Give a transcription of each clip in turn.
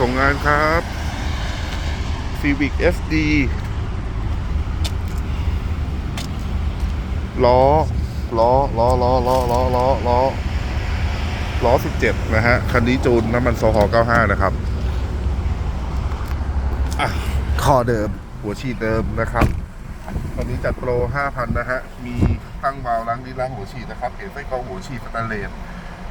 ส่งงานครับ Civic SD ล้อ ล้อ ล้อ ล้อ ล้อ ล้อ ล้อ ล้อ ล้อ 17 นะฮะ คันนี้จูนน้ำมันโซฮอล์95 นะครับอะคอเดิม หัวฉีดเดิมนะครับวันนี้จัดโปร 5,000 นะฮะ มีตั้งวาล์วล้างลิ้นล้างหัวฉีดนะครับ เห็นไส้กรองหัวฉีดสแตนเลส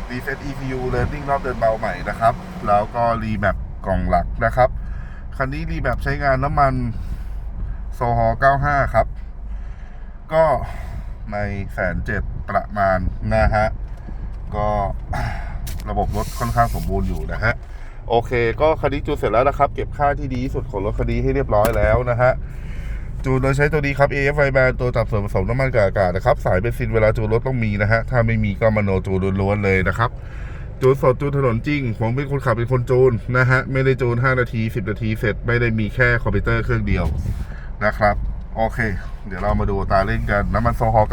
รีเซ็ต EPU เลิร์นิ่งรอบเดินเบาใหม่นะครับ แล้วก็รีแมป กล่องหลักนะครับ คันนี้รีแมปใช้งานน้ำมันโซฮอล95 ครับ ก็ในแสนเจ็ดประมาณนะฮะ ก็ระบบรถค่อนข้างสมบูรณ์อยู่นะฮะ โอเค ก็คันนี้จูนเสร็จแล้วนะครับ เก็บค่าที่ดีที่สุดของรถคันนี้ให้เรียบร้อยแล้วนะฮะจูนโดยใช้ตัวนี้ครับ AFI Band ตัวจับส่วนผสมน้ำมันกับอากาศนะครับ สายเบนซินเวลาจูนรถต้องมีนะฮะ ถ้าไม่มีก็มโนจูนล้วนๆเลยนะครับ จูนสดจูนถนนจริง ผมเป็นคนขับเป็นคนจูนนะฮะ ไม่ได้จูน 5 นาที 10 นาทีเสร็จ ไม่ได้มีแค่คอมพิวเตอร์เครื่องเดียวนะครับ โอเค เดี๋ยวเรามาดูตาเร่งกัน น้ำมันโซฮอล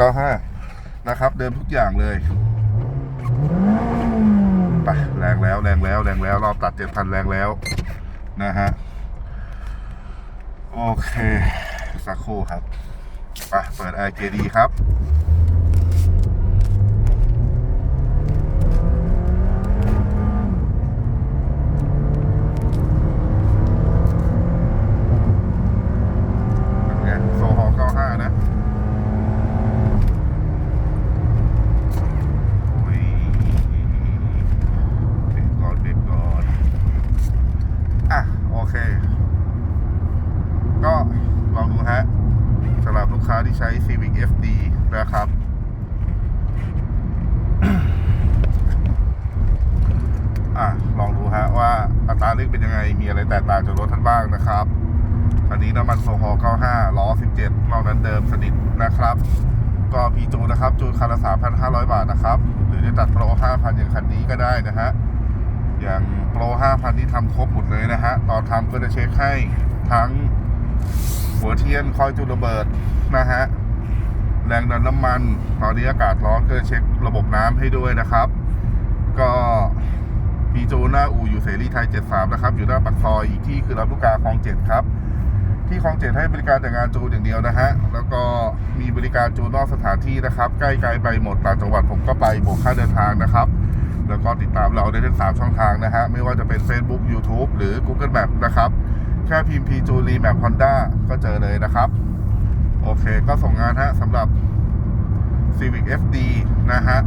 95 นะครับ เดิมทุกอย่างเลยไปแรงแล้วแรงแล้วแรงแล้วรอบตัด7,000แรงแล้ว นะฮะ โอเค สักครู่ครับไปเปิด RKD ครับ เป็นไงโซฮอล์95 นะโอ้ยเบรกก่อนเบรกก่อน อะ โอเค ก็ลองดูฮะสำหรับลูกค้า ที่ใช้ Civic FD นะครับ อะ ลองดูฮะว่าอัตราเร่งเป็นยังไง มีอะไรแตกต่างจากรถท่านบ้างนะครับอันนี้น้ำมันโซฮอล95 ล้อ 17นอกนั้นเดิมสนิทนะครับ ก็พีจูนนะครับ จูนคันละ 3,500 บาทนะครับ หรือจะตัดโปร 5,000 อย่างคันนี้ก็ได้นะฮะ อย่างโปร 5,000 ที่ทำครบหมดเลยนะฮะ ตอนทำก็จะเช็คให้ทั้ง หัวเทียนคอยจุดระเบิดนะฮะแรงดันน้ำมัน ตอนนี้อากาศร้อนก็เช็คระบบน้ำให้ด้วยนะครับ ก็พีโจหน้าอูอยู่เสรีไทย 73 นะครับ อยู่หน้าปากซอยอีกที่คือรับลูกกาคลอง7ครับ ที่คลอง7ให้บริการแต่งานจูนอย่างเดียวนะฮะ แล้วก็มีบริการจูนนอกสถานที่นะครับ ใกล้ไกลไปหมดต่างจังหวัดผมก็ไปบวกค่าเดินทางนะครับ แล้วก็ติดตามเราได้ทั้ง3ช่องทางนะฮะ ไม่ว่าจะเป็น Facebook YouTube หรือ Google Map นะครับ ค่พิมพ์ P จูรีแมป Honda ก็เจอเลยนะครับ โอเคก็ส่งงานฮะสำหรับ Civic FD นะฮะ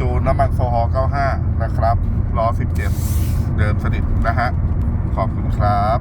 จูนน้ำมันโซฮอล95 นะครับล้อ 17 เดิมสนิทนะฮะ ขอบคุณครับ